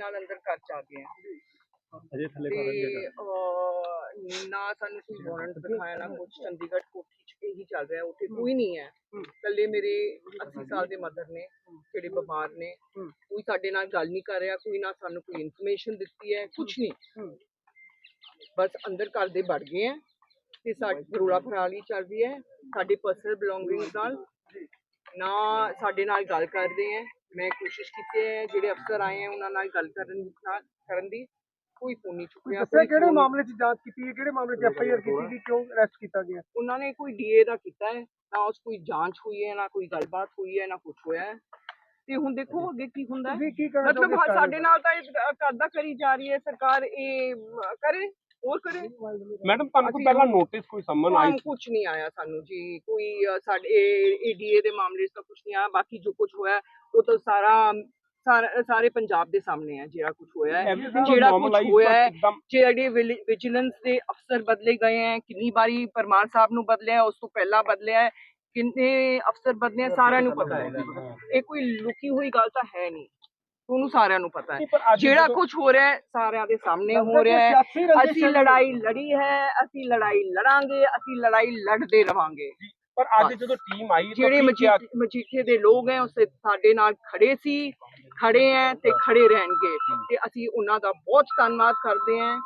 ਨਾਲ ਅੰਦਰ ਘਰ ਚ ਆ ਗਏ ਆ। ਅਜੇ ਥੱਲੇ ਤੇ ਨਾ ਸਾਨੂੰ ਕੋਈ ਵਾਰੰਟ ਦਿਖਾਇਆ ਨਾ ਕੁਝ ਚੰਡੀਗੜ੍ਹ ਕੋਠੀ ਚ ਇਹੀ ਚੱਲ ਰਿਹਾ ਉੱਥੇ ਕੋਈ ਨਹੀਂ ਹੈ। ਕੱਲੇ ਮੇਰੇ 80 ਸਾਲ ਦੇ ਮਦਰ ਨੇ ਜਿਹੜੇ ਬਿਮਾਰ ਨੇ। ਕੋਈ ਸਾਡੇ ਨਾਲ ਗੱਲ ਨਹੀਂ ਕਰ ਰਿਹਾ ਕੋਈ ਨਾ ਸਾਨੂੰ ਕੋਈ ਇਨਫੋਰਮੇਸ਼ਨ ਦਿੱਤੀ ਹੈ ਕੁਝ ਨਹੀਂ। ਬਸ ਅੰਦਰ ਘਰ ਦੇ ਵੜ ਗਏ ਹੈ ਤੇ ਸਾਡੀ ਰੋਲਾ ਫਰਾਲੀ ਚੱਲ ਰਹੀ ਹੈ। ਸਾਡੇ ਪਰਸਨਲ ਬਿਲੋਂਗਿੰਗਸ ਨਾਲ ਨਾ ਸਾਡੇ ਨਾਲ ਗੱਲ ਕਰਦੇ ਹੈ। ਮੈਂ ਕੋਸ਼ਿਸ਼ ਕੀਤੀ ਹੈ ਜਿਹੜੇ ਅਫਸਰ ਆਏ ਹੈ ਉਹਨਾਂ ਨਾਲ ਗੱਲ ਕਰਨ ਨਾਲ ਕਰਨ ਦੀ ਕੋਈ ਫੋਨ ਨਹੀਂ ਚੁੱਕਿਆ ਦੱਸਿਆ ਕਿਹੜੇ ਮਾਮਲੇ 'ਚ ਜਾਂਚ ਕੀਤੀ ਹੈ ਕਿਹੜੇ ਮਾਮਲੇ 'ਚ ਐਫ ਆਈ ਆਰ ਕੀਤੀ ਗਈ ਕਿਉਂ ਅਰੈਸਟ ਕੀਤਾ ਗਿਆ? ਉਹਨਾਂ ਨੇ ਕੋਈ ਡੀਏ ਦਾ ਕੀਤਾ ਹੈ ਨਾ ਉਸ ਕੋਈ ਜਾਂਚ ਹੋਈ ਹੈ ਨਾ ਕੋਈ ਗੱਲਬਾਤ ਹੋਈ ਹੈ ਨਾ ਕੁਝ ਹੋਇਆ ਹੈ। ਤੇ ਹੁਣ ਦੇਖੋ ਅੱਗੇ ਕੀ ਹੁੰਦਾ ਮਤਲਬ ਸਾਡੇ? ਨਾਲ ਤਾਂ ਇਹ ਕਰਦਾ ਕਰੀ ਜਾ ਰਹੀ ਹੈ ਸਰਕਾਰ ਇਹ ਕਰੇ ਹੋਰ ਕਰੇ। ਮੈਡਮ ਤੁਹਾਨੂੰ ਕੋਈ ਪਹਿਲਾਂ ਨੋਟਿਸ ਕੋਈ ਸੰਮਨ ਆਈ? ਕੁਝ ਨਹੀਂ ਆਇਆ ਸਾਨੂੰ ਜੀ ਕੋਈ ਸਾਡੇ ਏਡੀਏ ਦੇ ਮਾਮਲੇ 'ਚ ਤਾਂ ਕੁਝ ਨਹੀਂ ਆਇਆ ਬਾਕੀ ਜੋ ਕੁਝ ਹੋਇਆ ਉਹ ਤਾਂ ਸਾਰਾ ਸਾਰਾ- ਪੰਜਾਬ ਦੇ ਸਾਹਮਣੇ ਹੈ ਜਿਹੜਾ ਕੁਝ ਹੋਇਆ ਹੈ। ਜਿਹੜਾ ਕੁਝ ਹੋਇਆ ਹੈ ਜਿਹੜੇ ਵਿਜੀਲੈਂਸ ਦੇ ਅਫਸਰ ਬਦਲੇ ਗਏ ਹੈ ਕਿੰਨੀ ਵਾਰੀ ਪਰਮਾਰ ਸਾਹਿਬ ਨੂੰ ਬਦਲਿਆ ਉਸ ਤੋਂ ਪਹਿਲਾਂ ਬਦਲਿਆ ਹੈ ਕਿੰਨੇ ਅਫਸਰ ਬਦਲੇ ਸਾਰਿਆਂ ਨੂੰ ਪਤਾ ਹੈ। ਇਹ ਕੋਈ ਲੁਕੀ ਹੋਈ ਗੱਲ ਤਾਂ ਹੈ ਨਹੀਂ। ਤੁਹਾਨੂੰ ਸਾਰਿਆਂ ਨੂੰ ਪਤਾ ਹੈ। ਜਿਹੜਾ ਕੁਝ ਹੋ ਰਿਹਾ ਹੈ ਸਾਰਿਆਂ ਦੇ ਸਾਹਮਣੇ ਹੋ ਰਿਹਾ ਹੈ। ਅਸੀਂ। ਲੜਾਈ ਲੜੀ ਹੈ ਅਸੀਂ ਲੜਾਈ ਲੜਾਂਗੇ ਅਸੀਂ ਲੜਾਈ ਲੜਦੇ ਰਵਾਂਗੇ। ਪਰ ਅੱਜ ਜਦੋਂ ਟੀਮ ਆਈ ਜਿਹੜੇ ਕੀ? ਮਜੀਠੇ ਦੇ ਲੋਕ ਹੈ ਉਸੇ ਸਾਡੇ ਨਾਲ ਖੜੇ ਸੀ ਖੜੇ ਹੈ ਤੇ ਖੜੇ ਰਹਿਣਗੇ ਤੇ ਅਸੀਂ ਉਹਨਾਂ ਦਾ ਬਹੁਤ ਧੰਨਵਾਦ ਕਰਦੇ ਹਾਂ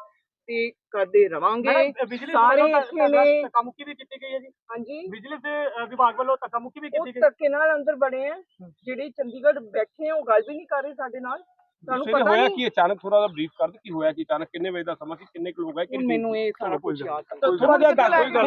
ਤੇ ਕਰਦੇ ਰਵਾਂਗੇ। ਸਾਰੇ ਇੱਥੇ ਨੇ ਧੱਕਾਮੁੱਕੀ ਵੀ ਕੀਤੀ ਗਈ ਹੈ ਜੀ। ਹਾਂਜੀ। ਬਿਜਲੀ ਦੇ ਵਿਭਾਗ ਵੱਲੋਂ ਧੱਕਾਮੁੱਕੀ ਵੀ ਉਹ ਕੀਤੀ ਗਈ। ਧੱਕੇ ਨਾਲ ਅੰਦਰ ਬੜੇ ਹੈ। ਜਿਹੜੇ ਚੰਡੀਗੜ੍ਹ ਬੈਠੇ ਹੈ ਉਹ ਗੱਲ ਵੀ ਨਹੀਂ ਕਰ ਰਹੇ ਸਾਡੇ ਨਾਲ। ਤੁਹਾਨੂੰ ਪਤਾ ਹੋਇਆ ਕਿ ਅਚਾਨਕ ਥੋੜਾ ਜਿਹਾ ਬਰੀਫ ਕਰ ਦੇ ਕੀ ਹੋਇਆ ਕਿ ਅਚਾਨਕ ਕਿੰਨੇ ਵਜੇ ਦਾ ਸਮਾਂ ਸੀ ਕਿੰਨੇ ਕੁ ਲੋਕ ਆਏ ਹੁਣ ਮੈਨੂੰ ਇਹ ਸਾਰਾ ਕੁਝ ਯਾਦ ਥੋੜਾ ਜਿਹਾ ਦੱਸ ਦਿਓ ਗੱਲ।